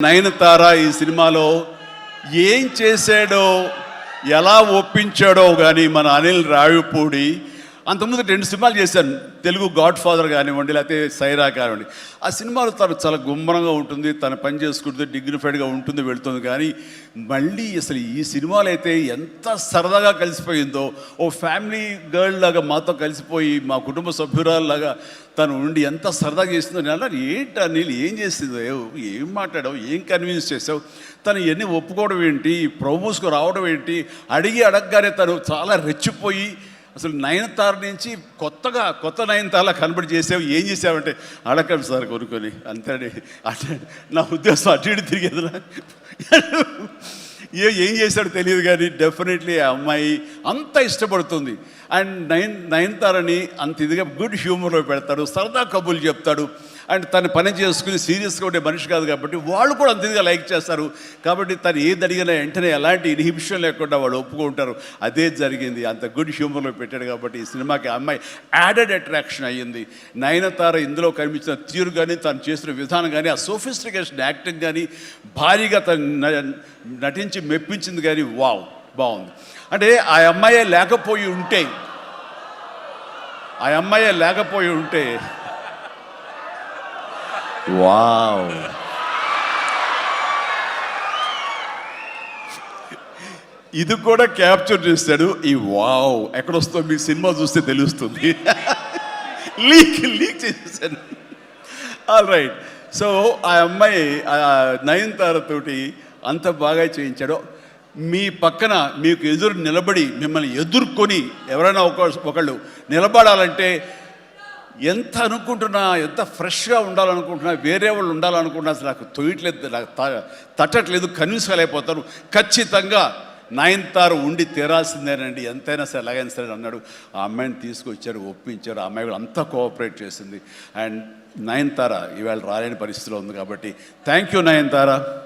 నయనతార ఈ సినిమాలో ఏం చేశాడో ఎలా ఒప్పించాడో కానీ మన అనిల్ రావిపూడి అంతకుముందు రెండు సినిమాలు చేశాను. తెలుగు గాడ్ ఫాదర్ కానివ్వండి లేకపోతే సైరా కానివ్వండి. ఆ సినిమాలో తను చాలా గుమ్మరంగా ఉంటుంది తన పని చేసుకుంటుంది డిగ్నిఫైడ్గా ఉంటుంది వెళుతుంది. కానీ మళ్ళీ అసలు ఈ సినిమాలు అయితే ఎంత సరదాగా కలిసిపోయిందో ఓ ఫ్యామిలీ గర్ల్ లాగా మాతో కలిసిపోయి మా కుటుంబ సభ్యురాల్లాగా తను ఉండి ఎంత సరదాగా చేసిందో నేను అన్నాను ఏంటి నీళ్ళు ఏం చేసిందో? ఏం మాట్లాడావు? ఏం కన్విన్స్ చేసావు? తను ఇవన్నీ ఒప్పుకోవడం ఏంటి? ప్రమోస్కు రావడం ఏంటి? అడిగి అడగగానే తను చాలా రెచ్చిపోయి అసలు నయనతార నుంచి కొత్తగా కొత్త నయనతారలా కనబడి చేసావు ఏం చేసావంటే అడగండి సార్ కొనుక్కొని అంతే అంటే నా ఉద్దేశం అటు ఇటు తిరిగేదిరా. ఏ ఏం చేశాడో తెలియదు కానీ డెఫినెట్లీ ఆ అమ్మాయి అంత ఇష్టపడుతుంది. అండ్ నయన్ నయనతారని అంత ఇదిగా గుడ్ హ్యూమర్లో పెడతాడు సరదా కబుర్లు చెప్తాడు. అండ్ తను పని చేసుకుని సీరియస్గా ఉండే మనిషి కాదు కాబట్టి వాళ్ళు కూడా అంత ఇదిగా లైక్ చేస్తారు. కాబట్టి తను ఏది అడిగినా వెంటనే ఎలాంటి ఇన్హిబిషన్ లేకుండా వాళ్ళు ఒప్పుకుంటారు. అదే జరిగింది. అంత గుడ్ హ్యూమర్లో పెట్టాడు కాబట్టి ఈ సినిమాకి అమ్మాయి యాడెడ్ అట్రాక్షన్ అయ్యింది. నయనతార ఇందులో కనిపించిన తీరు కానీ తను చేసిన విధానం కానీ ఆ సోఫిస్టికేషన్ యాక్టింగ్ కానీ భారీగా తను నటించి మెప్పించింది కానీ వావ్ బాగుంది. అంటే ఆ అమ్మాయే లేకపోయి ఉంటే ఆ అమ్మాయే లేకపోయి ఉంటే వావ్. ఇది కూడా క్యాప్చర్ చేస్తాడు ఈ వావ్. ఎక్కడొస్తో మీ సినిమా చూస్తే తెలుస్తుంది. లీక్ లీక్ చేసేసాను ఆల్ రైట్ సో ఆ అమ్మాయి ఆ నయనతార తోటి అంత బాగా చేయించాడో మీ పక్కన మీకు ఎదురు నిలబడి మిమ్మల్ని ఎదుర్కొని ఎవరైనా ఒక ఒకళ్ళు నిలబడాలంటే ఎంత అనుకుంటున్నా ఎంత ఫ్రెష్గా ఉండాలనుకుంటున్నా వేరే వాళ్ళు ఉండాలనుకుంటున్నా అసలు నాకు తొయ్యట్లేదు నాకు త- తట్టట్లేదు కన్విన్స్ కాలేకపోతాను ఖచ్చితంగా నయనతార ఉండి తీరాల్సిందేనండి. ఎంతైనా సరే ఎలాగైనా సరే అన్నాడు. ఆ అమ్మాయిని తీసుకొచ్చారు ఒప్పించారు. ఆ అమ్మాయి కూడా అంతా కోఆపరేట్ చేసింది. అండ్ నయనతార ఈవేళ రాలేని పరిస్థితిలో ఉంది కాబట్టి థ్యాంక్ యూ నయనతార.